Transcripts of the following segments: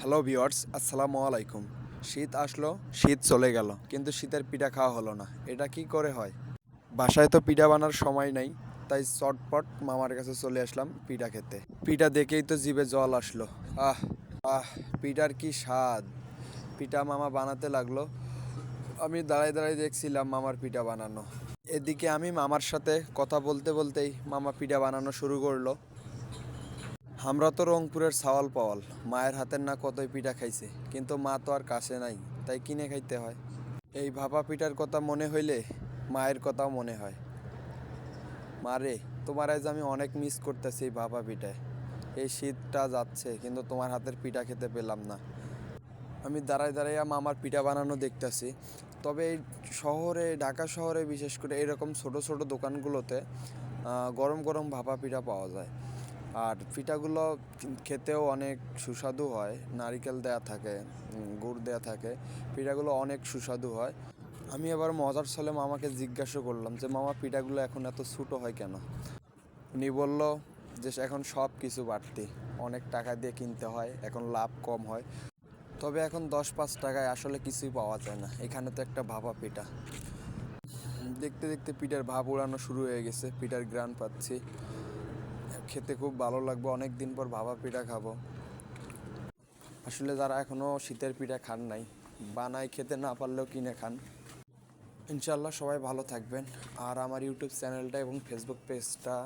Hello viewers আসসালামু আলাইকুম। শীত আসলো, শীত চলে গেল, কিন্তু শীতের পিঠা খাওয়া হলো না। এটা কি করে হয়? বাসায় তো পিঠা বানার সময় নাই, তাই চটপট মামার কাছে চলে আসলাম পিঠা খেতে। পিঠা দেখেই তো জিভে জল আসলো। আহ আহ, পিঠার কি স্বাদ? পিঠা মামা বানাতে লাগল। আমি দাঁড়ায় দাঁড়ায় দেখছিলাম মামার পিঠা বানানো। এদিকে আমি মামার সাথে কথা বলতে বলতেই মামা পিঠা বানানো শুরু করল। আমরা তো রংপুরের সাওয়াল পাওয়াল। মায়ের হাতের না কতই পিঠা খাইছে, কিন্তু মা তো আর কাছে নাই, তাই কিনে খাইতে হয়। এই ভাপা পিঠার কথা মনে হইলে মায়ের কথাও মনে হয়। মারে তোমার আজ আমি অনেক মিস করতেছি এই ভাপা পিঠায়। এই শীতটা যাচ্ছে, কিন্তু তোমার হাতের পিঠা খেতে পেলাম না। আমি দাঁড়ায় দাঁড়াইয়া মামার পিঠা বানানো দেখতেছি। তবে এই শহরে, ঢাকা শহরে বিশেষ করে এরকম ছোট ছোট দোকানগুলোতে গরম গরম ভাপা পিঠা পাওয়া যায়। আর পিঠাগুলো খেতেও অনেক সুস্বাদু হয়। নারিকেল দেয়া থাকে গুড় দেয়া থাকে। পিঠাগুলো অনেক সুস্বাদু হয়। আমি এবার মজার ছলে মামাকে জিজ্ঞাসা করলাম যে, মামা, পিঠাগুলো এখন এত ছোটো হয় কেন? উনি বলল, যে এখন সব কিছু বাড়তি। অনেক টাকা দিয়ে কিনতে হয়, এখন লাভ কম হয়। তবে এখন দশ পাঁচ টাকায় আসলে কিছুই পাওয়া যায় না। এখানে তো একটা ভাপা পিঠা। দেখতে দেখতে পিঠার ভাপ উড়ানো শুরু হয়ে গেছে। পিঠার গ্রান পাচ্ছি। খেতে খুব ভালো লাগবে অনেক দিন পর ভাবা পিঠা খাব। আসলে যারা এখনও শীতের পিঠা খান নাই, বানায় খেতে না পারলেও কিনে খান। ইনশাল্লাহ সবাই ভালো থাকবেন, আর আমার ইউটিউব চ্যানেলটা এবং ফেসবুক পেজটা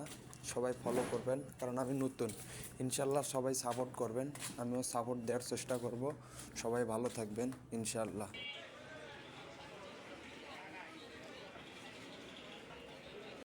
সবাই ফলো করবেন, কারণ আমি নতুন। ইনশাল্লাহ সবাই সাপোর্ট করবেন, আমিও সাপোর্ট দেওয়ার চেষ্টা করব। সবাই ভালো থাকবেন ইনশাল্লাহ